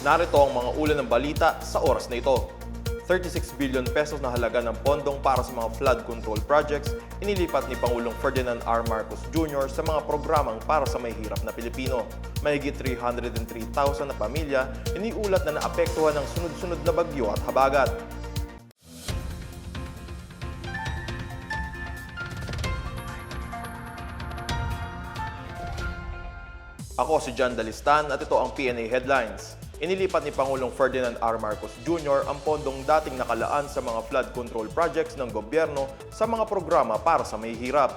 Narito ang mga ulan ng balita sa oras na ito. 36 billion pesos na halaga ng pondong para sa mga flood control projects inilipat ni Pangulong Ferdinand R. Marcos Jr. sa mga programang para sa may hirap na Pilipino. Mahigit 303,000 na pamilya iniulat na naapektuhan ng sunod-sunod na bagyo at habagat. Ako si John Dalistan at ito ang PNA Headlines. Inilipat ni Pangulong Ferdinand R. Marcos Jr. ang pondong dating nakalaan sa mga flood control projects ng gobyerno sa mga programa para sa may hirap.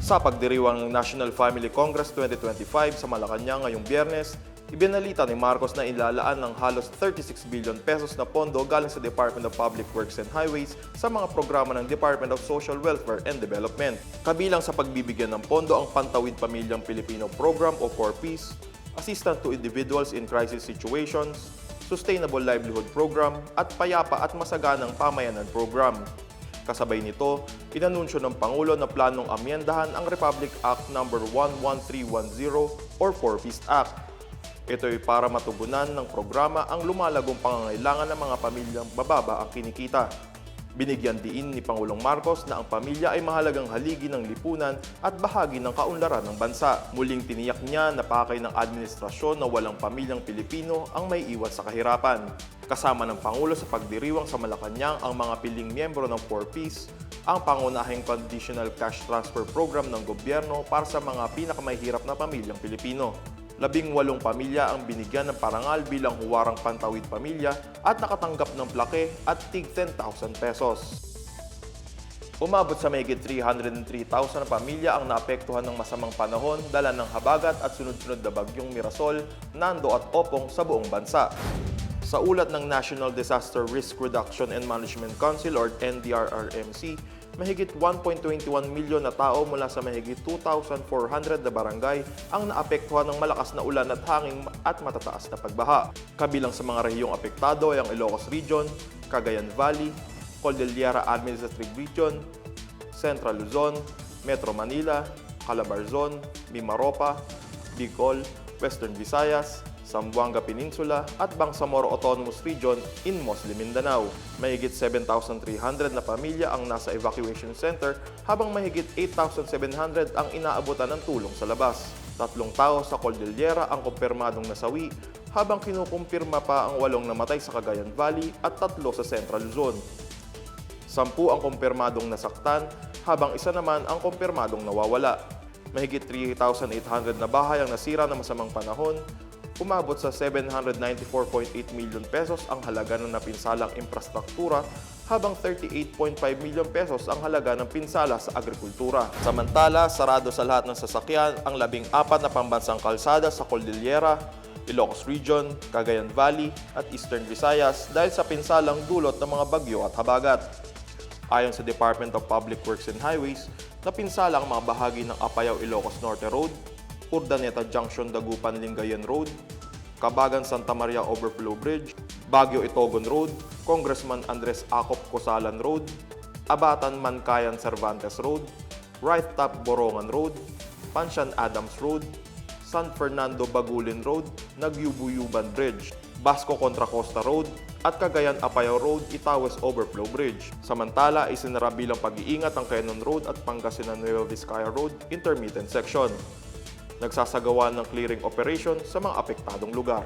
Sa pagdiriwang ng National Family Congress 2025 sa Malacanang ngayong biyernes, ibinalita ni Marcos na ilalaan ng halos 36 billion pesos na pondo galing sa Department of Public Works and Highways sa mga programa ng Department of Social Welfare and Development. Kabilang sa pagbibigyan ng pondo ang Pantawid Pamilyang Pilipino Program o 4Ps, Assistance to Individuals in Crisis Situations, Sustainable Livelihood Program at Payapa at Masaganang Pamayanan Program. Kasabay nito, inanunsyo ng Pangulo na planong amyendahan ang Republic Act No. 11310 or 4Ps Act. Ito ay para matugunan ng programa ang lumalagong pangangailangan ng mga pamilyang bababa ang kinikita. Binigyan diin ni Pangulong Marcos na ang pamilya ay mahalagang haligi ng lipunan at bahagi ng kaunlaran ng bansa. Muling tiniyak niya na pakay ng administrasyon na walang pamilyang Pilipino ang may iwas sa kahirapan. Kasama ng Pangulo sa pagdiriwang sa Malacanang ang mga piling miyembro ng 4Ps, ang pangunahing Conditional Cash Transfer Program ng gobyerno para sa mga pinakamahirap na pamilyang Pilipino. Labing walong pamilya ang binigyan ng parangal bilang huwarang pantawid pamilya at nakatanggap ng plake at tig 10,000 pesos. Umabot sa mahigit 303,000 na pamilya ang naapektuhan ng masamang panahon dala ng habagat at sunod-sunod na bagyong Mirasol, Nando at Opong sa buong bansa. Sa ulat ng National Disaster Risk Reduction and Management Council or NDRRMC, mahigit 1.21 milyon na tao mula sa mahigit 2,400 na barangay ang naapektuhan ng malakas na ulan at hangin at matataas na pagbaha. Kabilang sa mga rehiyong apektado ay ang Ilocos Region, Cagayan Valley, Cordillera Administrative Region, Central Luzon, Metro Manila, Calabarzon, Mimaropa, Bicol, Western Visayas, Zamboanga Peninsula at Bangsamoro Autonomous Region in Muslim Mindanao. Mahigit 7,300 na pamilya ang nasa evacuation center habang mahigit 8,700 ang inaabutan ng tulong sa labas. Tatlong tao sa Cordillera ang kumpirmadong nasawi habang kinukumpirma pa ang walong namatay sa Cagayan Valley at tatlo sa Central Luzon. Sampu ang kumpirmadong nasaktan habang isa naman ang kumpirmadong nawawala. Mahigit 3,800 na bahay ang nasira ng masamang panahon umabot sa 794.8 million pesos ang halaga ng napinsalang infrastruktura habang 38.5 million pesos ang halaga ng pinsala sa agrikultura. Samantala, sarado sa lahat ng sasakyan ang labing apat na pambansang kalsada sa Cordillera, Ilocos Region, Cagayan Valley at Eastern Visayas dahil sa pinsalang dulot ng mga bagyo at habagat. Ayon sa Department of Public Works and Highways, napinsala ang mga bahagi ng Apayao Ilocos Norte Road, Urdaneta Junction Dagupan Lingayen Road, Kabagan Santa Maria Overflow Bridge, Baguio Itogon Road, Congressman Andres Acop Cosalan Road, Abatan Mankayan Cervantes Road, Right Top Borongan Road, Panshan Adams Road, San Fernando Bagulin Road, Nagyubuyuban Bridge, Basco Contra Costa Road, at Cagayan Apayao Road, Itawas Overflow Bridge. Samantala, isinara bilang pag-iingat ang Quezon Road at Pangasinan Nueva Vizcaya Road intermittent section nagsasagawa ng clearing operation sa mga apektadong lugar.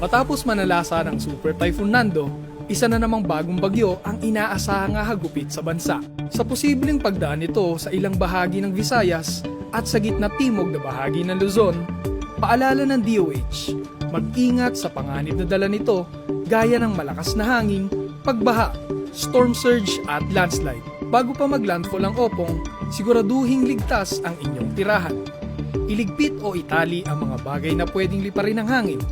Matapos manalasa ng Super Typhoon Nando, isa na namang bagong bagyo ang inaasahang hagupit sa bansa. Sa posibleng pagdaan nito sa ilang bahagi ng Visayas at sa gitna timog na bahagi ng Luzon, paalala ng DOH, mag-ingat sa panganib na dala nito gaya ng malakas na hangin, pagbaha, storm surge at landslide. Bago pa maglandfall ang opong, siguraduhing ligtas ang inyong tirahan. Iligpit o itali ang mga bagay na pwedeng liparin ng hangin.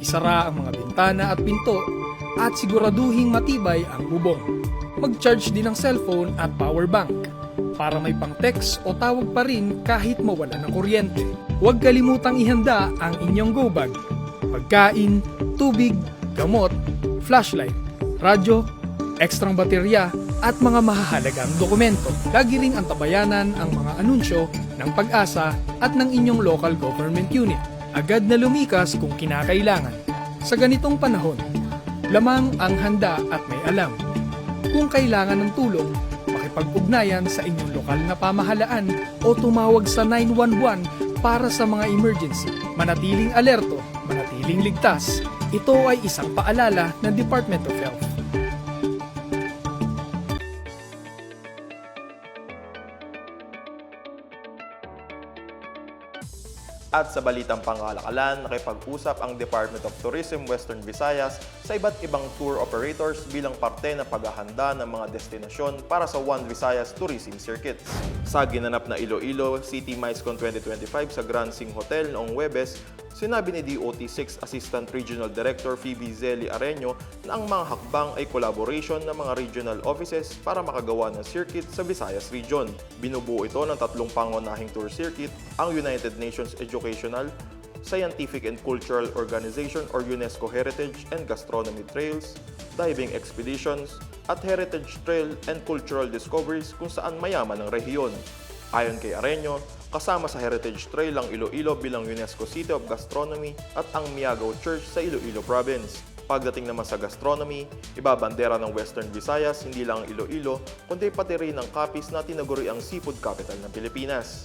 Isara ang mga bintana at pinto at siguraduhing matibay ang bubong. Mag-charge din ng cellphone at power bank para may pang-text o tawag pa rin kahit mawala ng kuryente. Huwag kalimutang ihanda ang inyong go bag, pagkain, tubig, gamot, flashlight, radyo, ekstrang baterya at mga mahahalagang dokumento. Lagi ring antabayanan ang mga anunsyo ng pag-asa at ng inyong local government unit. agad na lumikas kung kinakailangan. Sa ganitong panahon, lamang ang handa at may alam. Kung kailangan ng tulong, makipag-ugnayan sa inyong lokal na pamahalaan o tumawag sa 911 para sa mga emergency. Manatiling alerto, manatiling ligtas. Ito ay isang paalala ng Department of Health. At sa balitang pangkalakalan, nakipag-usap ang Department of Tourism Western Visayas sa iba't ibang tour operators bilang parte ng paghahanda ng mga destinasyon para sa One Visayas Tourism Circuit. Sa ginanap na Iloilo City MICECON 2025 sa Grand Sing Hotel noong Webes, sinabi ni DOT6 Assistant Regional Director Phoebe Zeli Areño na ang mga hakbang ay collaboration ng mga regional offices para makagawa ng circuit sa Visayas Region. Binubuo ito ng tatlong pangunahing tour circuit, ang United Nations Educational, Scientific and Cultural Organization or UNESCO Heritage and Gastronomy Trails, diving expeditions, at heritage trail and cultural discoveries kung saan mayaman ang rehiyon. Ayon kay Areño, kasama sa Heritage Trail ang Iloilo bilang UNESCO City of Gastronomy at ang Miagaw Church sa Iloilo Province. Pagdating naman sa gastronomy, ibabandera ng Western Visayas hindi lang ang Iloilo, kundi pati rin ang Capiz na tinaguri ang seafood capital ng Pilipinas.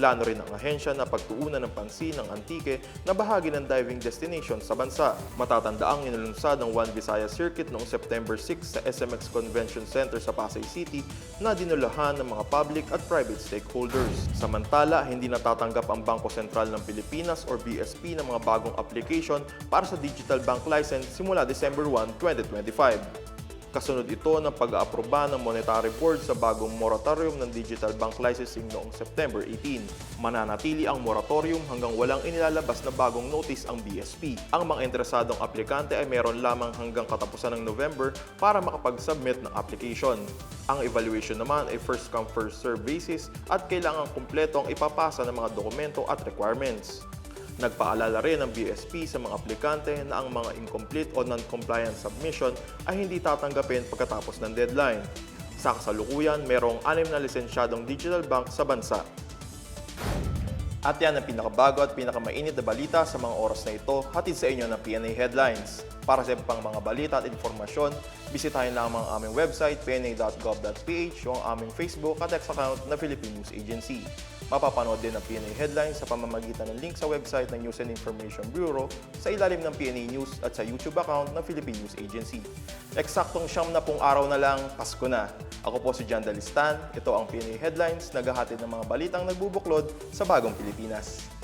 Plano rin ng ahensya na pagtuunan ng pansin ng Antique na bahagi ng diving destination sa bansa. Matatanda ang inulunsad ng One Visayas Circuit noong September 6 sa SMX Convention Center sa Pasay City na dinulahan ng mga public at private stakeholders. Samantala, hindi natatanggap ang Bangko Sentral ng Pilipinas or BSP ng mga bagong application para sa digital bank license simula December 1, 2025. Kasunod ito ng pag-aaproba ng Monetary Board sa bagong moratorium ng digital bank licensing noong September 18. Mananatili ang moratorium hanggang walang inilalabas na bagong notice ang BSP. Ang mga interesadong aplikante ay meron lamang hanggang katapusan ng November para makapag-submit ng application. Ang evaluation naman ay first come first serve basis at kailangan kumpleto ang ipapasa ng mga dokumento at requirements. Nagpaalala rin ang BSP sa mga aplikante na ang mga incomplete o non-compliant submission ay hindi tatanggapin pagkatapos ng deadline. Sa kasalukuyan, merong anim na lisensyadong digital bank sa bansa. At yan ang pinakabago at pinakamainit na balita sa mga oras na ito, hatid sa inyo ng PNA Headlines. Para sa pang mga balita at informasyon, bisitahin lamang ang aming website, pna.gov.ph, o ang aming Facebook at X account na Philippine News Agency. Mapapanood din ang PNA Headlines sa pamamagitan ng link sa website ng News and Information Bureau, sa ilalim ng PNA News at sa YouTube account ng Philippine News Agency. Eksaktong siyam na pong araw na lang, Pasko na. Ako po si John Dalistan. Ito ang PNA Headlines, naghahatid ng mga balitang nagbubuklod sa bagong Pilipinas.